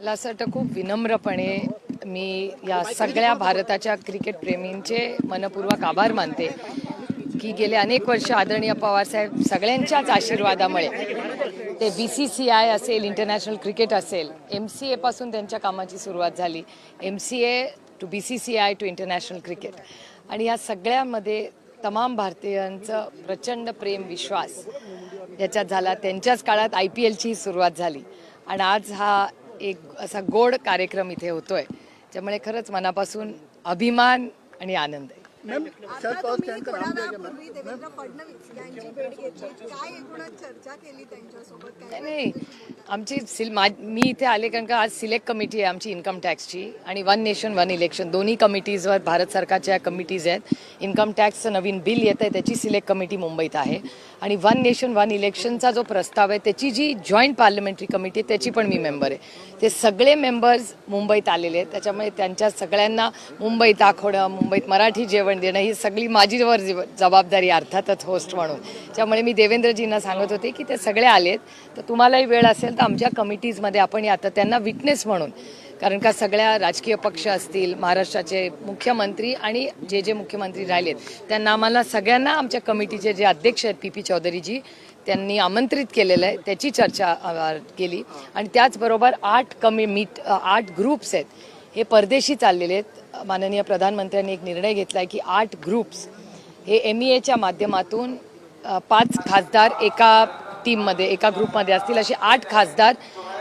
मला असं वाटतं खूप विनम्रपणे मी या सगळ्या भारताच्या क्रिकेट प्रेमींचे मनपूर्वक आभार मानते की गेले अनेक वर्ष आदरणीय पवारसाहेब सगळ्यांच्याच आशीर्वादामुळे ते बी सी सी आय असेल इंटरनॅशनल क्रिकेट असेल एम सी एपासून त्यांच्या कामाची सुरुवात झाली. M C A to B C C I to international cricket आणि या सगळ्यामध्ये तमाम भारतीयांचं प्रचंड प्रेम विश्वास याच्यात झाला. त्यांच्याच काळात आय पी एलची सुरुवात झाली. आणि आज हा एक असा गोड कार्यक्रम इथे होतोय त्यामुळे खरंच मनापासून अभिमान आणि आनंद आहे. मॅम शरद आता पवार तुम्ही यांचं थोड्या नाम द्या मॅम वेळापूर्वी देवेंद्र फडणवीस यांची भेट घेतली काय एकूणच चर्चा केली त्यांच्यासोबत? काय नाही नाही. आमची सिल मा मी इथे आले कारण का आज सिलेक्ट कमिटी आहे आमची इन्कम टॅक्सची आणि वन नेशन वन इलेक्शन दोन्ही कमिटीजवर भारत सरकारच्या कमिटीज आहेत. इन्कम टॅक्सचं नवीन बिल येतं आहे त्याची सिलेक्ट कमिटी मुंबईत आहे. आणि वन नेशन वन इलेक्शनचा जो प्रस्ताव आहे त्याची जी जॉईंट पार्लमेंटरी कमिटी आहे त्याची पण मी मेंबर आहे. ते सगळे मेंबर्स मुंबईत आलेले आहेत. त्याच्यामुळे त्यांच्या सगळ्यांना मुंबईत दाखवणं मुंबईत मराठी जेवण देणं ही सगळी माझीवर जबाबदारी अर्थातच होस्ट म्हणून. त्यामुळे मी देवेंद्रजींना सांगत होते की ते सगळे आलेत. तर तुम्हालाही वेळ असेल तर आमच्या कमिटीजमध्ये आपण या. त्यांना विटनेस म्हणून. कारण का सगळ्या राजकीय पक्ष असतील महाराष्ट्राचे मुख्यमंत्री आणि जे जे मुख्यमंत्री राहिलेत त्यांना आम्हाला सगळ्यांना आमच्या कमिटीचे जे अध्यक्ष आहेत पी पी चौधरीजी त्यांनी आमंत्रित केलेलं आहे. त्याची चर्चा केली. आणि त्याचबरोबर आठ कमी मीट आठ ग्रुप्स आहेत. हे परदेशी चाललेले आहेत. माननीय प्रधानमंत्र्यांनी एक निर्णय घेतला आहे की आठ ग्रुप्स हे एम ई एच्या माध्यमातून पाच खासदार एका टीममध्ये एका ग्रुपमध्ये असतील. असे आठ खासदार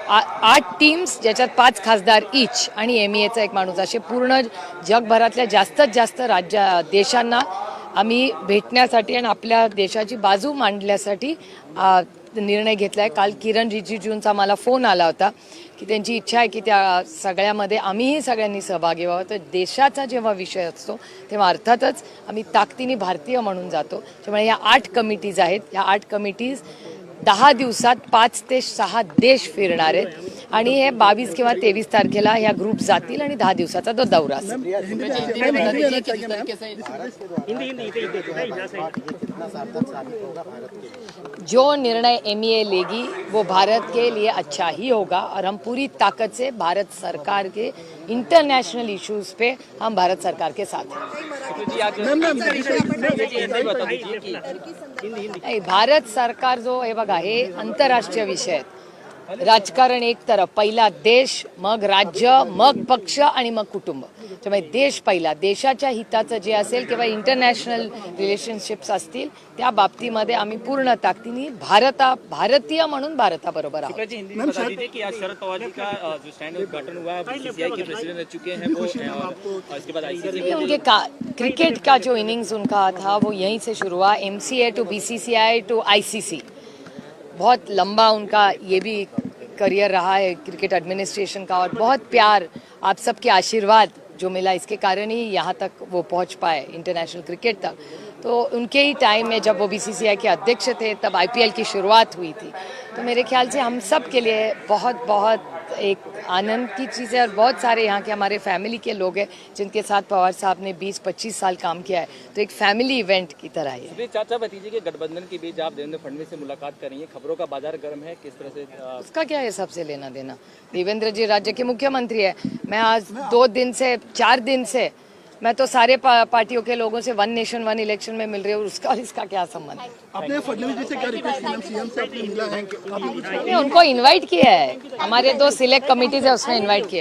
आ- आठ टीम्स ज्याच्यात पाच खासदार इच आणि एम ई एचा एक माणूस. असे पूर्ण जगभरातल्या जास्तीत जास्त राज्या देशांना आम्ही भेटण्यासाठी आणि आपल्या देशाची बाजू मांडण्यासाठी निर्णय घेतला आहे काल किरण रिजिजूंचा मला फोन आला होता की त्यांची इच्छा आहे की त्या सगळ्यामध्ये आम्हीही सगळ्यांनी सहभागी व्हावं. तर देशाचा जेव्हा विषय असतो तेव्हा अर्थातच आम्ही ताकदीने भारतीय म्हणून जातो. त्यामुळे या आठ कमिटीज आहेत. या आठ कमिटीज दहा दिवसात पाच ते सहा देश फिरणार आहेत. आणि हे बावीस किंवा तेवीस तारखेला ह्या ग्रुप जातील आणि दहा दिवसाचा तो दौरा असेल जो निर्णय एम लेगी वो भारत के लिए अच्छा ही होगा और हम पूरी ताकत से भारत सरकार के इंटरनेशनल इश्यूज पे हम भारत सरकार के साथ हैं भारत सरकार जो हे बघा हे आंतरराष्ट्रीय विषय आहेत राजकारण एक तरफ पहिला देश मग राज्य मग पक्ष आणि मग कुटुंब. त्यामुळे देश पहिला. देशाच्या हिताचं जे असेल किंवा इंटरनॅशनल रिलेशनशिप्स असतील त्या बाबतीमध्ये आम्ही पूर्ण ताकदीने भारता भारतीय म्हणून भारताबरोबर आहोत. हैं उनके का क्रिकेट का जो इनिंग्स उनका था वो यहीं से शुरू हुआ M C A to B C C I to I C C बहुत लंबा उनका ये भी करियर रहा है, क्रिकेट एडमिनिस्ट्रेशन का, और बहुत प्यार आप सबके आशीर्वाद जो मिला इसके कारण ही यहाँ तक वो पहुँच पाए इंटरनेशनल क्रिकेट तक। तो उनके ही टाइम में जब वो बीसीसीआई के अध्यक्ष थे, तब आईपीएल की शुरुआत हुई थी। तो मेरे ख्याल से हम सब के लिए बहुत बहुत एक आनंद की चीज़ है और बहुत सारे यहाँ के हमारे फैमिली के लोग हैं जिनके साथ पवार साहब ने 20-25 साल काम किया है। तो एक फैमिली इवेंट की तरह है चाचा भतीजे के गठबंधन के बीच आप देवेंद्र फडणवीस से मुलाकात करेंगे रही हैं। खबरों का बाज़ार गर्म है किस तरह से आ... उसका क्या है सबसे लेना देना? देवेंद्र जी राज्य के मुख्यमंत्री है। मैं आज दो दिन से चार दिन से मैं तो सारे पा, पार्टियों के लोगों से वन नेशन वन इलेक्शन में मिल रही हूँ उसका और इसका क्या संबंध? है आपने जी से क्या रिक्वेस्ट की? सीएम से आपने मिला है उनको इनवाइट किया है। हमारे दो सिलेक्ट कमिटीज है उसमें इनवाइट किया है।